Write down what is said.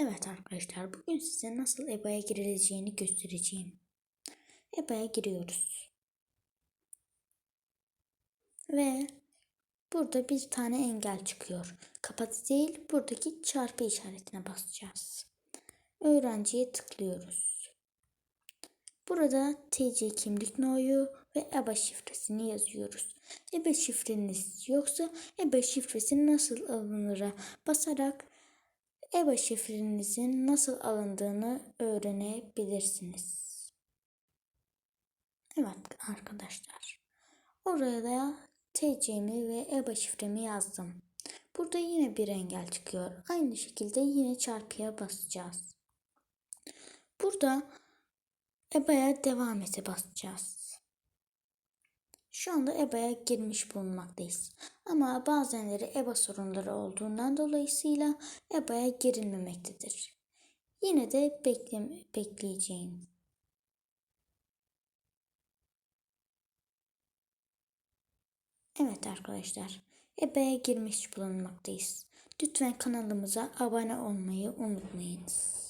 Evet arkadaşlar bugün size nasıl EBA'ya girileceğini göstereceğim. EBA'ya giriyoruz. Ve burada bir tane engel çıkıyor. Kapat değil buradaki çarpı işaretine basacağız. Öğrenciye tıklıyoruz. Burada TC kimlik noyu ve EBA şifresini yazıyoruz. EBA şifreniz yoksa EBA şifresi nasıl alınır'a basarak EBA şifrenizin nasıl alındığını öğrenebilirsiniz. Evet arkadaşlar. Oraya da TC'mi ve EBA şifremi yazdım. Burada yine bir engel çıkıyor. Aynı şekilde yine çarpıya basacağız. Burada EBA'ya devam ete basacağız. Şu anda EBA'ya girmiş bulunmaktayız. Ama bazenleri EBA sorunları olduğundan dolayısıyla EBA'ya girilmemektedir. Yine de bekle bekleyeceğim. Evet arkadaşlar, EBA'ya girmiş bulunmaktayız. Lütfen kanalımıza abone olmayı unutmayınız.